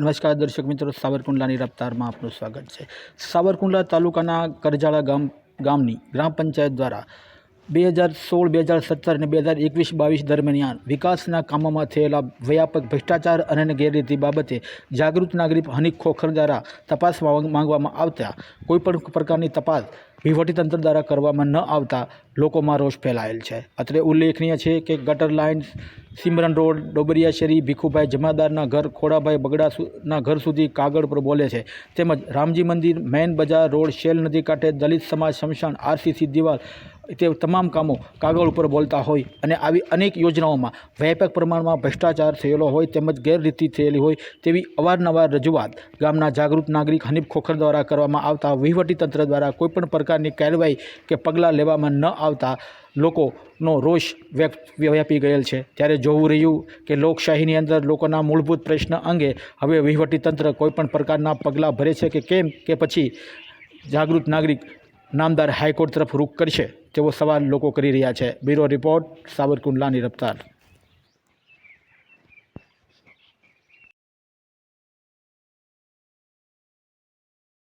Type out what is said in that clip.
નમસ્કાર દર્શક મિત્રો, સાવરકુંડલાની રફતારમાં આપનું સ્વાગત છે. સાવરકુંડલા તાલુકાના કરજાળા ગામ, ગામની ગ્રામ પંચાયત દ્વારા બે હજાર સોળ, બે હજાર સત્તર અને બે હજાર એકવીસ, બાવીસ દરમિયાન વિકાસના કામોમાં થયેલા વ્યાપક ભ્રષ્ટાચાર અને ગેરરીતિ બાબતે જાગૃત નાગરિક હનિક ખોખર દ્વારા તપાસ માંગ- માંગવામાં આવતા કોઈપણ પ્રકારની તપાસ વહીવટીતંત્ર દ્વારા કરવામાં ન આવતા લોકોમાં રોષ ફેલાયેલ છે. અત્રે ઉલ્લેખનીય છે કે ગટર લાઇન, સિમરન રોડ ડોબરિયા શેરી ભીખુભાઈ જમાદારના ઘર, ખોડાભાઈ બગડાના ઘર સુધી કાગળ પર બોલે છે. તેમજ રામજી મંદિર, મેન બજાર રોડ, શેલ નદી કાંઠે દલિત સમાજ શમશાન, આરસીસી દિવાલ તે તમામ કામો કાગળ ઉપર બોલતા હોય અને આવી અનેક યોજનાઓમાં વ્યાપક પ્રમાણમાં ભ્રષ્ટાચાર થયેલો હોય તેમજ ગેરરીતિ થયેલી હોય તેવી અવારનવાર રજૂઆત ગામના જાગૃત નાગરિક હનીફ ખોખર દ્વારા કરવામાં આવતા વહીવટીતંત્ર દ્વારા કોઈપણ પ્રકારની કાર્યવાહી કે પગલાં લેવામાં ન આવતા લોકોનો રોષ વ્યક્ત વ્યાપી ગયેલ છે. ત્યારે જોવું રહ્યું કે લોકશાહીની અંદર લોકોના મૂળભૂત પ્રશ્ન અંગે હવે વહીવટીતંત્ર કોઈપણ પ્રકારના પગલાં ભરે છે કે કેમ કે પછી જાગૃત નાગરિક નામદાર હાઈકોર્ટ તરફ રૂખ કરશે તેવો સવાલ લોકો કરી રહ્યા છે. બ્યુરો રિપોર્ટ, સાવરકુંડલાની રફતાર.